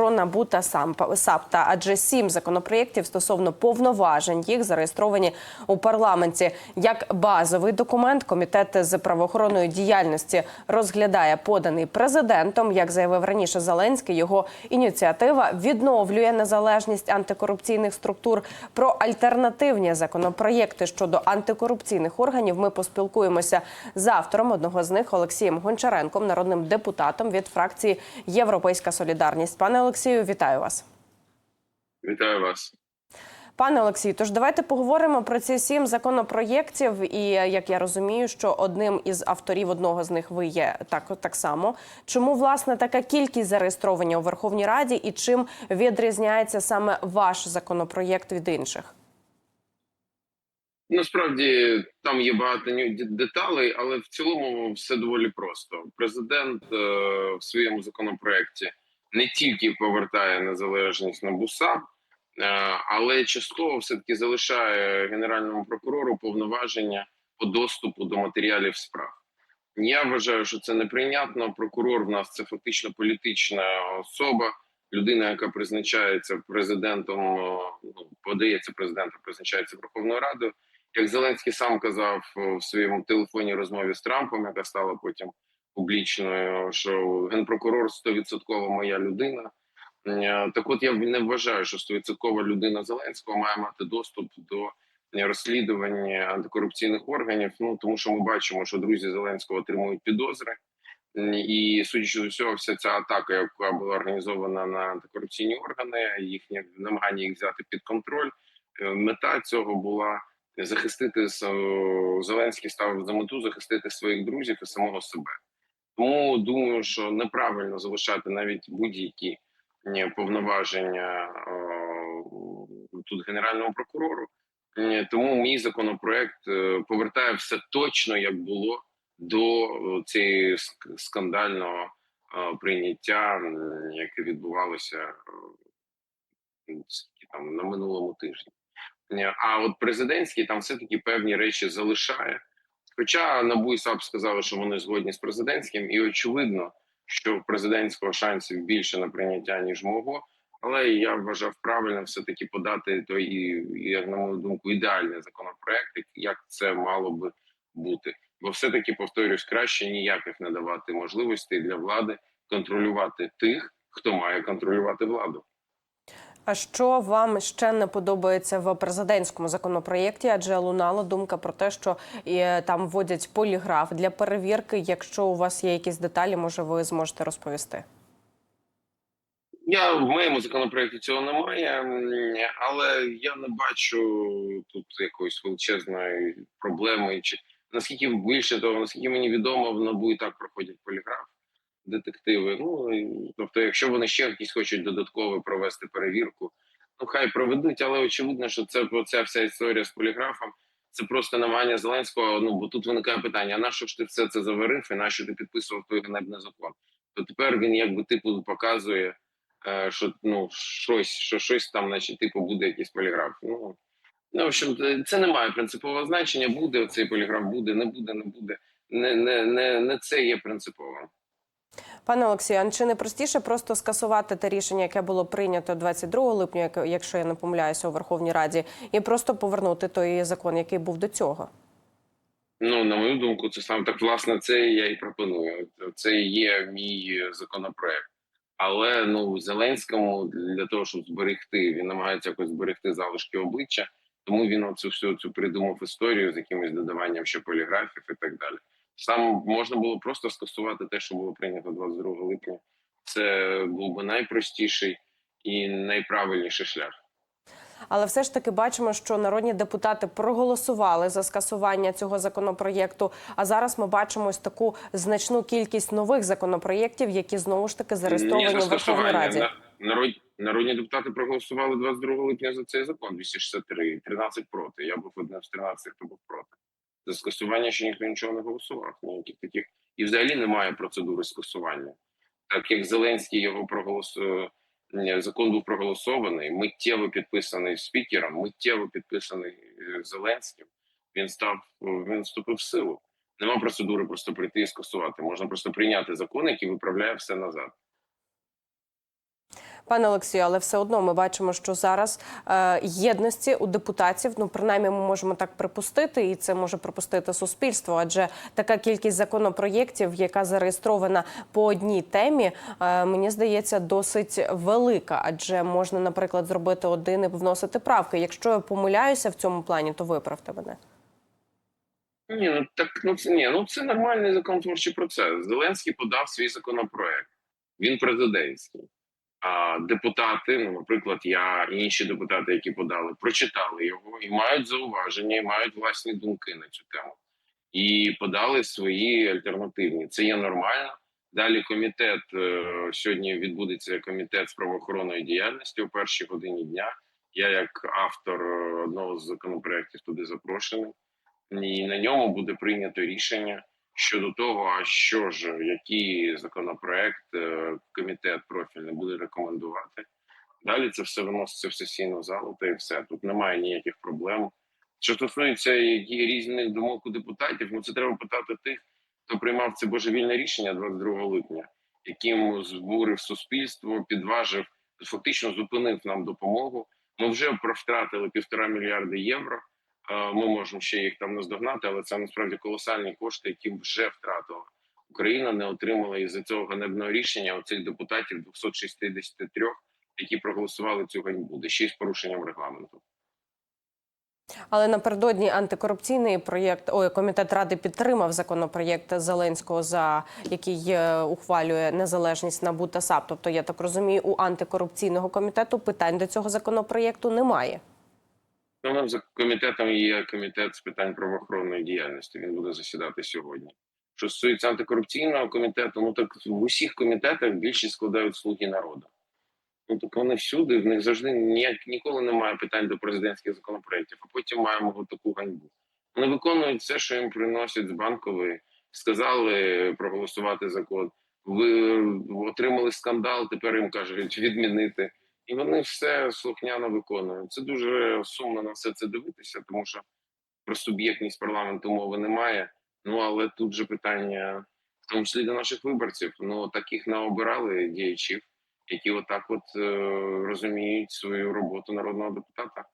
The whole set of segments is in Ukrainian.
про НАБУ та САПТА, адже сім законопроєктів стосовно повноважень їх зареєстровані у парламенті. Як базовий документ комітет з правоохоронної діяльності розглядає поданий президентом. Як заявив раніше Зеленський, його ініціатива відновлює незалежність антикорупційних структур. Про альтернативні законопроєкти щодо антикорупційних органів ми поспілкуємося з автором одного з них Олексієм Гончаренком, народним депутатом від фракції Європейська Солідарність. Пане Олексію, вітаю вас. Вітаю вас. Пане Олексію, тож давайте поговоримо про ці сім законопроєктів. І як я розумію, що одним із авторів одного з них ви є так, так само. Чому власне така кількість зареєстровані у Верховній Раді, і чим відрізняється саме ваш законопроєкт від інших? Насправді там є багато деталей, але в цілому все доволі просто. Президент е, в своєму законопроекті не тільки повертає незалежність на БУСА, е, але частково все таки залишає генеральному прокурору повноваження по доступу до матеріалів справ. Я вважаю, що це неприйнятно. Прокурор в нас це фактично політична особа, людина, яка призначається президентом, е, ну подається президентом, призначається Верховною Радою. Як Зеленський сам казав е, в своєму телефонній розмові з Трампом, яка стала потім публічною, що генпрокурор 100% моя людина. Е, Так, от я не вважаю, що 100% людина Зеленського має мати доступ до розслідування антикорупційних органів. Ну тому що ми бачимо, що друзі Зеленського отримують підозри. І судячи з усього, вся ця атака, яка була організована на антикорупційні органи, їхнє намагання їх взяти під контроль. е, Мета цього була захистити Зеленський ставив за мету захистити своїх друзів і самого себе. Тому думаю, що неправильно залишати навіть будь-які повноваження тут генеральному прокурору. Тому мій законопроект е, повертає все точно як було до цієї скандального е, прийняття, яке відбувалося е, там на минулому тижні. А от президентський там все таки певні речі залишає. Хоча НАБУ і САП сказали, що вони згодні з президентським, і очевидно, що президентського шансів більше на прийняття ніж мого. Але я вважав правильно все таки подати той, як на мою думку, ідеальний законопроект, як це мало би бути. Бо все таки повторюсь, краще ніяких не давати можливостей для влади контролювати тих, хто має контролювати владу. А що вам ще не подобається в президентському законопроєкті? Адже лунала думка про те, що е, там вводять поліграф для перевірки. Якщо у вас є якісь деталі, може ви зможете розповісти. Я в моєму законопроекті цього немає, але я не бачу тут якоїсь величезної проблеми. Чи наскільки більше того, наскільки мені відомо, в НАБУ і так проходять поліграф детективи. Ну і, тобто, якщо вони ще якісь хочуть додатково провести перевірку, ну хай проведуть, але очевидно, що це ця вся історія з поліграфом. Це просто намагання Зеленського. Ну бо тут виникає питання: а на ж ти все це заварив, і на що ти підписував той ганебний закон? То тепер він якби типу показує е, що ну щось, що щось там, значить, типу, буде якийсь поліграф. Ну ну в общем, це- це не має принципового значення. Буде цей поліграф, буде, не буде, не буде. Не, не, не, не це є принциповим. Пане Олексію, чи не простіше просто скасувати те рішення, яке було прийнято 22 липня, якщо я не помиляюся, у Верховній Раді, і просто повернути той закон, який був до цього? Ну, на мою думку, це саме так. Власне, це я і пропоную. Це є мій законопроект. Але ну Зеленському для того, щоб зберегти, він намагається якось зберегти залишки обличчя, тому він оцю всю цю придумав історію з якимось додаванням ще поліграфів і так далі. Сам можна було просто скасувати те, що було прийнято 22 липня. Це був би найпростіший і найправильніший шлях. Але все ж таки бачимо, що народні депутати проголосували за скасування цього законопроєкту. А зараз ми бачимо ось таку значну кількість нових законопроєктів, які знову ж таки зареєстровані за Верховній. Раді. На- Народ, народні депутати проголосували 22 липня за цей закон 263, 13 проти. Я був одним з 13, хто був проти. За скасування ще ніхто нічого не голосував. Ніяких таких і взагалі немає процедури скасування. Так як Зеленський його проголосує. Закон був проголосований, миттєво підписаний спікером, миттєво підписаний е, Зеленським. Він став він вступив в силу. Нема процедури просто прийти і скасувати. Можна просто прийняти закон, який виправляє все назад. Пане Олексію, але все одно ми бачимо, що зараз е, єдності у депутатів, ну принаймні, ми можемо так припустити, і це може припустити суспільство. Адже така кількість законопроєктів, яка зареєстрована по одній темі, е, мені здається, досить велика. Адже можна, наприклад, зробити один і вносити правки. Якщо я помиляюся в цьому плані, то виправте мене. Ні, ну так ну це ні, ну це нормальний законотворчий процес. Зеленський подав свій законопроект. Він президентський. Депутати, ну, наприклад, я і інші депутати, які подали, прочитали його і мають зауваження, і мають власні думки на цю тему. І подали свої альтернативні. Це є нормально. Далі комітет е, сьогодні відбудеться комітет з правоохоронної діяльності о першій годині дня. Я, як автор е, одного з законопроєктів, туди запрошений і на ньому буде прийнято рішення щодо того, а що ж, який законопроект е, комітет профільний буде рекомендувати. Далі це все виноситься в сесійну залу, та і все тут немає ніяких проблем. Що стосується які різних думок у депутатів, ну це треба питати тих, хто приймав це божевільне рішення 22 липня, яким збурив суспільство, підважив, фактично зупинив нам допомогу. Ми вже втратили півтора мільярди євро. Е, Ми можемо ще їх там наздогнати, але це насправді колосальні кошти, які вже втратила. Україна не отримала із-за цього ганебного рішення оцих депутатів 263, які проголосували цю ганьбу, де ще й з порушенням регламенту. Але напередодні антикорупційний проєкт ой, комітет ради підтримав законопроєкт Зеленського, за який е, ухвалює незалежність НАБУ та САП. Тобто, я так розумію, у антикорупційного комітету питань до цього законопроєкту немає. Ну, за комітетом є комітет з питань правоохоронної діяльності. Він буде засідати сьогодні. Що стосується антикорупційного комітету, ну так в усіх комітетах більшість складають слуги народу. Ну так вони всюди, в них завжди ніяк ніколи немає питань до президентських законопроєктів, а потім маємо от таку ганьбу. Вони виконують все, що їм приносять з банкової. Сказали проголосувати закон. Ви отримали скандал, тепер їм кажуть відмінити. І вони все слухняно виконують. Це дуже сумно на все це дивитися, тому що про суб'єктність парламенту мови немає. Ну але тут же питання, в тому числі до наших виборців. Ну таких наобирали діячів, які отак от е, розуміють свою роботу народного депутата.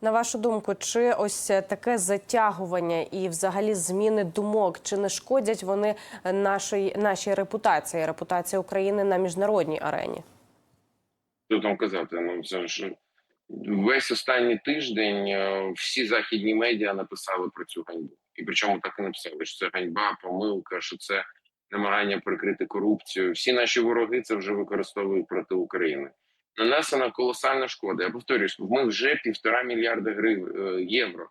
На вашу думку, чи ось таке затягування і взагалі зміни думок, чи не шкодять вони нашій нашій репутації, репутації України на міжнародній арені? Що там казати? Ну це ж весь останній тиждень е, всі західні медіа написали про цю ганьбу, і причому так і написали, що це ганьба, помилка, що це намагання прикрити корупцію. Всі наші вороги це вже використовують проти України. Нанесена колосальна шкода. Я повторюсь, ми вже півтора мільярда грив... е, євро.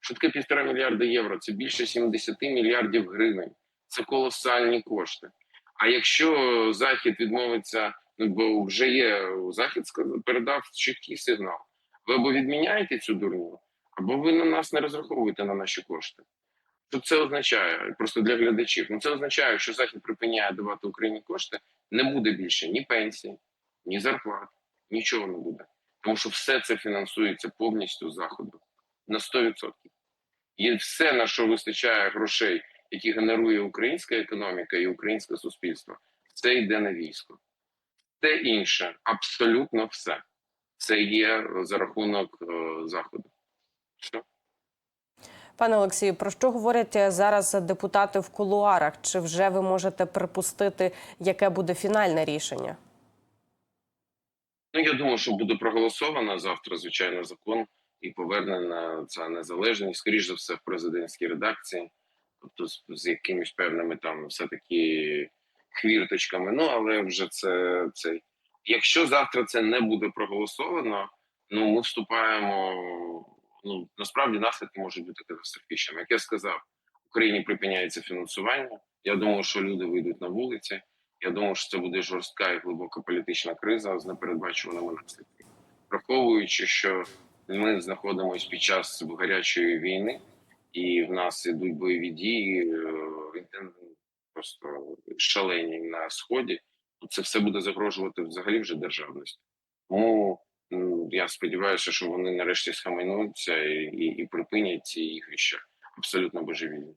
Що таке півтора мільярда євро? Це більше 70 мільярдів гривень. Це колосальні кошти. А якщо захід відмовиться, бо вже є захід, передав чіткий сигнал. Ви або відміняєте цю дурню, або ви на нас не розраховуєте на наші кошти. Що це означає просто для глядачів? Ну це означає, що захід припиняє давати Україні кошти, не буде більше ні пенсій, ні зарплат, нічого не буде. Тому що все це фінансується повністю заходу на 100%. І все, на що вистачає грошей, які генерує українська економіка і українське суспільство, це йде на військо. Все інше, абсолютно все, це є за рахунок е, заходу. Що? Пане Олексію, про що говорять зараз депутати в кулуарах? Чи вже ви можете припустити, яке буде фінальне рішення? Ну, я думаю, що буде проголосовано завтра, звичайно, закон і повернена ця незалежність, скоріш за все, в президентській редакції, тобто з, з якимись певними там все-таки хвірточками. Ну, але вже це цей. Якщо завтра це не буде проголосовано, ну ми вступаємо. Ну насправді наслідки можуть бути катастрофічними. Як я сказав, Україні припиняється фінансування. Я думаю, що люди вийдуть на вулиці. Я думаю, що це буде жорстка і глибока політична криза з непередбачуваними наслідками, враховуючи, що ми знаходимося під час гарячої війни, і в нас ідуть бойові дії е, просто шалені на сході. Це все буде загрожувати взагалі вже державності. Тому я сподіваюся, що вони нарешті схаменуться і, і, і припинять ці ігрища абсолютно божевільні.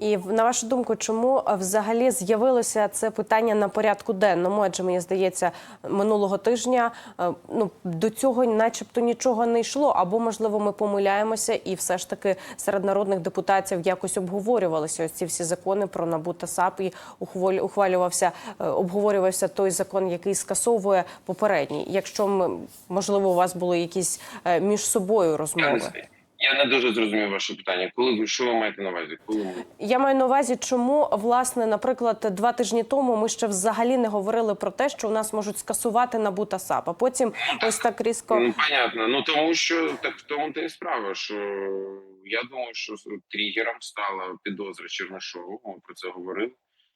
І на вашу думку, чому е, взагалі з'явилося це питання на порядку денному? Адже мені здається, минулого тижня е, ну до цього, начебто, нічого не йшло. Або можливо, ми помиляємося, і все ж таки серед народних депутатів якось обговорювалися ось ці всі закони про НАБУ та САП і ухвалювався, е, обговорювався той закон, який скасовує попередній. Якщо ми можливо у вас були якісь між собою розмови. Я не дуже зрозумів ваше питання. Коли ви що ви маєте на увазі? Коли ми Я маю на увазі, чому власне, наприклад, два тижні тому ми ще взагалі не говорили про те, що у нас можуть скасувати НАБУ та САП, а потім ось так різко. Ну, понятно. Ну тому що так в тому то і справа, що я думаю, що тригером стала підозра Чернишову. Ми про це говорили.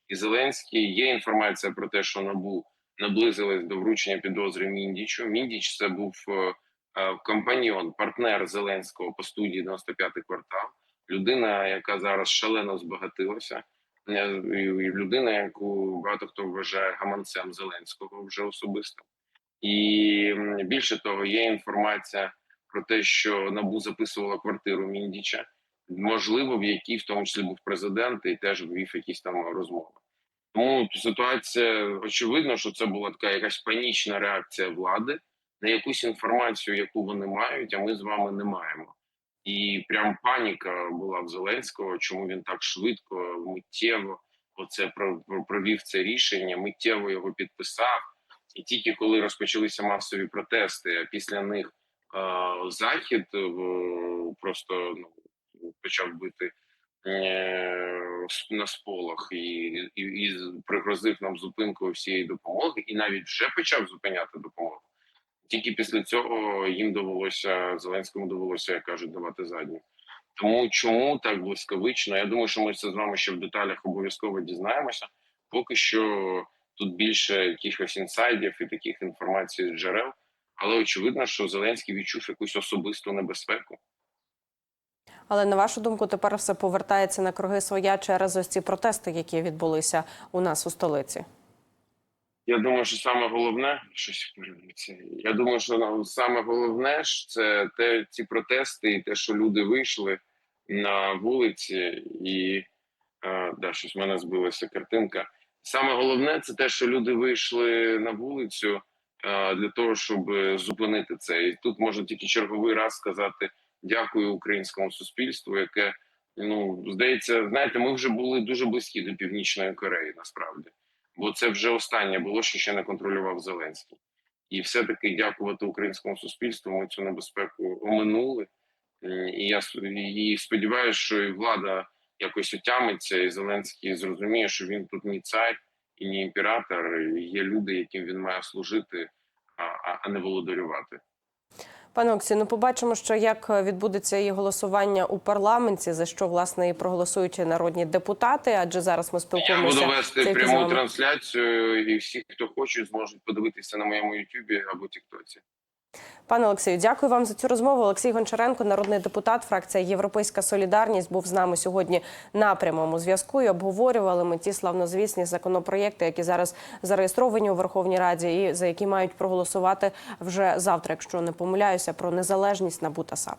І Зеленський є інформація про те, що набу наблизилась до вручення підозри Міндічу. Міндіч це був е, компаньйон, партнер Зеленського по студії «95-й квартал. Людина, яка зараз шалено збагатилася, е, людина, яку багато хто вважає гаманцем Зеленського вже особисто. І більше того, є інформація про те, що набу записувала квартиру Міндіча, можливо, в якій в тому числі був президент і теж вів якісь там розмови. Тому ситуація очевидно, що це була така якась панічна реакція влади на якусь інформацію, яку вони мають, а ми з вами не маємо. І прям паніка була в Зеленського, чому він так швидко, миттєво оце про- про- провів це рішення, миттєво його підписав. І тільки коли розпочалися масові протести, а після них е, захід е, просто ну, почав бити е, на сполох і, і, і пригрозив нам зупинкою всієї допомоги, і навіть вже почав зупиняти допомогу. Тільки після цього їм довелося Зеленському довелося, як кажуть, давати задню. Тому чому так блискавично? Я думаю, що ми це з вами ще в деталях обов'язково дізнаємося. Поки що тут більше якихось інсайдів і таких інформацій з джерел. Але очевидно, що Зеленський відчув якусь особисту небезпеку. Але на вашу думку, тепер все повертається на круги своя через ось ці протести, які відбулися у нас у столиці. Я думаю, що саме головне щось передивиться. Я думаю, що саме головне ж це те, ці протести, і те, що люди вийшли на вулиці, і е, да, щось в мене збилася картинка. Саме головне це те, що люди вийшли на вулицю е, для того, щоб зупинити це. І тут можна тільки черговий раз сказати дякую українському суспільству, яке ну здається, знаєте, ми вже були дуже близькі до північної Кореї, насправді бо це вже останнє було, що ще не контролював Зеленський. І все-таки дякувати українському суспільству. Ми цю небезпеку оминули. І я і сподіваюся, що і влада якось отямиться, і Зеленський зрозуміє, що він тут не цар і не імператор. і Є люди, яким він має служити, а- а не володарювати. Пане Оксі, ну побачимо, що як відбудеться її голосування у парламенті, за що власне і проголосують народні депутати. Адже зараз ми Я спілкуємося буду вести пряму трансляцію, і всі, хто хоче, зможуть подивитися на моєму Ютубі або Тіктоці. Пане Олексію, дякую вам за цю розмову. Олексій Гончаренко, народний депутат, фракція Європейська Солідарність, був з нами сьогодні на прямому зв'язку. І обговорювали ми ті славнозвісні законопроєкти, які зараз зареєстровані у Верховній Раді, і за які мають проголосувати вже завтра, якщо не помиляюся, про незалежність НАБУ та САП.